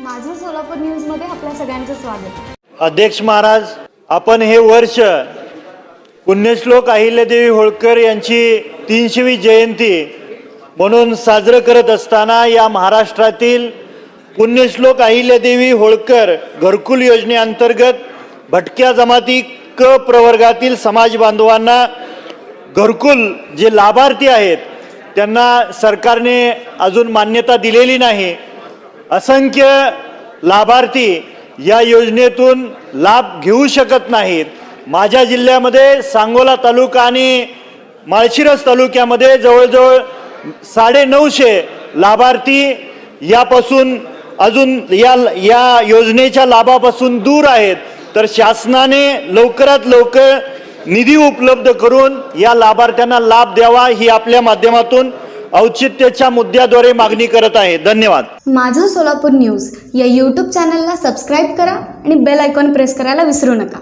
माझं सोलापूर न्यूजमध्ये आपल्या सगळ्यांचं स्वागत. अध्यक्ष महाराज आपण हे वर्ष पुण्यश्लोक अहिल्यादेवी होळकर यांची तीनशेवी जयंती म्हणून साजरं करत असताना या महाराष्ट्रातील पुण्यश्लोक अहिल्यादेवी होळकर घरकुल योजनेअंतर्गत भटक्या जमाती क प्रवर्गातील समाज बांधवांना घरकुल जे लाभार्थी आहेत त्यांना सरकारने अजून मान्यता दिलेली नाही. असंख्य लाभार्थी या योजनेतून लाभ घेऊ शकत नाहीत. माझ्या जिल्ह्यामध्ये सांगोला तालुका आणि माळशिरस तालुक्यामध्ये जवळजवळ साडे नऊशे लाभार्थी यापासून अजून या या योजनेच्या लाभापासून दूर आहेत. तर शासनाने लवकरात लवकर निधी उपलब्ध करून या लाभार्थ्यांना लाभ द्यावा ही आपल्या माध्यमातून औचित्याच्या मुद्द्याद्वारे मागणी करत आहे. धन्यवाद. माझं सोलापूर न्यूज या यूट्यूब चॅनलला सबस्क्राईब करा आणि बेल आयकॉन प्रेस करायला विसरू नका.